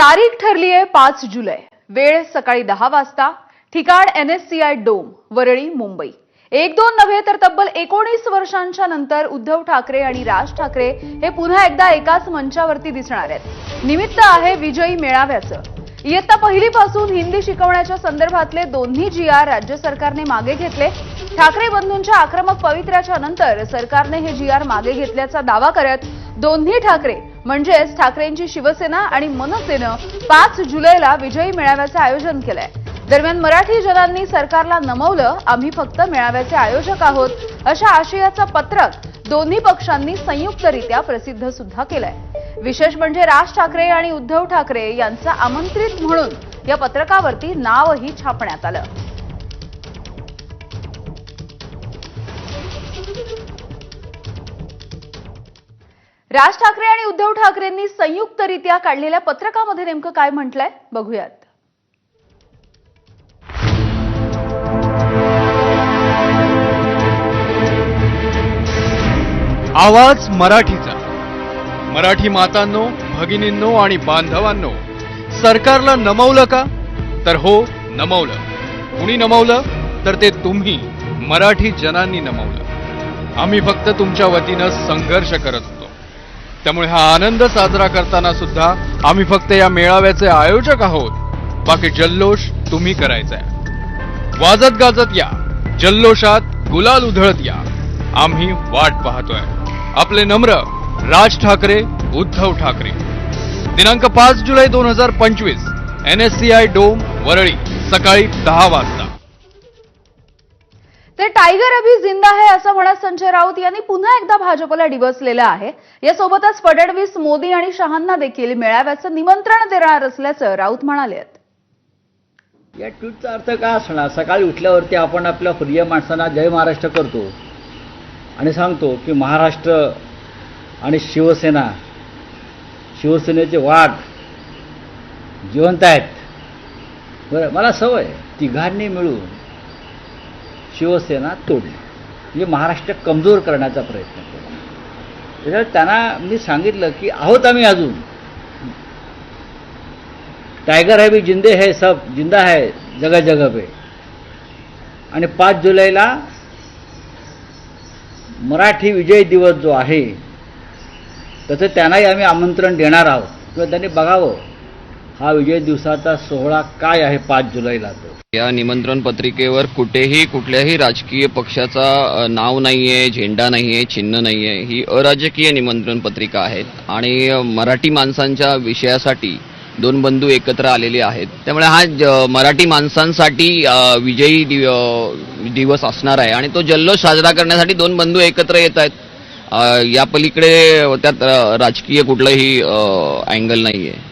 तारीख ठरली आहे पाच जुलै. वेळ सकाळी दहा वाजता. ठिकाण एनएससीआय डोम वरळी मुंबई. एक दोन नव्हे तर तब्बल एकोणीस वर्षांच्या नंतर उद्धव ठाकरे आणि राज ठाकरे हे पुन्हा एकदा एकाच मंचावरती दिसणार आहेत. निमित्त आहे विजयी मेळाव्याचं. इयत्ता पहिलीपासून हिंदी शिकवण्याच्या संदर्भातले दोन्ही जी आर राज्य सरकारने मागे घेतले. ठाकरे बंधूंच्या आक्रमक पवित्र्याच्या नंतर सरकारने हे जी आर मागे घेतल्याचा दावा करत दोन्ही ठाकरे म्हणजेच ठाकरेंची शिवसेना आणि मनसेनं पाच जुलैला विजयी मेळाव्याचं आयोजन केलंय. दरम्यान मराठी जनांनी सरकारला नमवलं आम्ही फक्त मेळाव्याचे आयोजक आहोत अशा आशयाचं पत्रक दोन्ही पक्षांनी संयुक्तरित्या प्रसिद्ध सुद्धा केलंय. विशेष म्हणजे राज ठाकरे आणि उद्धव ठाकरे यांचं आमंत्रित म्हणून या पत्रकावरती नावही छापण्यात आलं. राज ठाकरे आणि उद्धव ठाकरेंनी संयुक्तरित्या काढलेल्या पत्रकामध्ये नेमकं काय म्हटलंय? बघूयात. आवाज मराठीचा. मराठी मातांनो भगिनींनो आणि बांधवांनो सरकारला नमवलं का? तर हो नमवलं. कुणी नमवलं? तर ते तुम्ही मराठी जनांनी नमवलं. आम्ही फक्त तुमच्या वतीनं संघर्ष करत होतो त्यामुळे हा आनंद साजरा करताना सुद्धा आम्ही फक्त या मेळाव्याचे आयोजक आहोत. बाकी जल्लोष तुम्ही करायचा आहे. वाजत गाजत या. जल्लोषात गुलाल उधळत या. आम्ही वाट पाहतोय. आपले नम्र राज ठाकरे उद्धव ठाकरे. दिनांक पाच जुलै दोन हजार पंचवीस N S C I dome Worli सकाळी दहा वाजता. ते टायगर अभी जिंदा है असं म्हणत संजय राऊत यांनी पुन्हा एकदा भाजपला डिवचलेलं आहे. यासोबतच फडणवीस मोदी आणि शहांना देखील मेळाव्याचं निमंत्रण देणार असल्याचं राऊत म्हणाले या ट्विटचा अर्थ काय असणार? सकाळी उठल्यावरती आपण आपल्या प्रिय माणसांना जय महाराष्ट्र करतो आणि सांगतो की महाराष्ट्र आणि शिवसेना शिवसेनेचे वाघ जिवंत आहेत. बरं मला सवय तिघांनी मिळून शिवसेना तोडली. म्हणजे महाराष्ट्र कमजोर करण्याचा प्रयत्न केला. त्यांना मी सांगितलं की आहोत आम्ही अजून. टायगर है भी जिंदे है सब जिंदा है जगह जगह पे. आणि पाच जुलैला मराठी विजय दिवस जो आहे तसं त्यांनाही आम्ही आमंत्रण देणार आहोत. किंवा त्यांनी बघावं. हा विजय दिवसाचा सोहळा काय आहे पाच जुलैला तो? या निमंत्रण पत्रिकेवर कुठेही कुठल्याही राजकीय पक्षाचा नाव नाव नाहीये झेंडा नाहीये चिन्ह नाहीये ही अराजकीय निमंत्रण पत्रिका आहेत. आणि मराठी माणसांच्या विषयासाठी दोन बंधू एकत्र आलेले आहेत. त्यामुळे हा मराठी माणसांसाठी विजयी दिवस असणार आहे. आणि तो जल्लोष साजरा करण्यासाठी दोन बंधू एकत्र येत आहेत. या पलीकडे त्यात राजकीय कुठलंही अँगल नाही आहे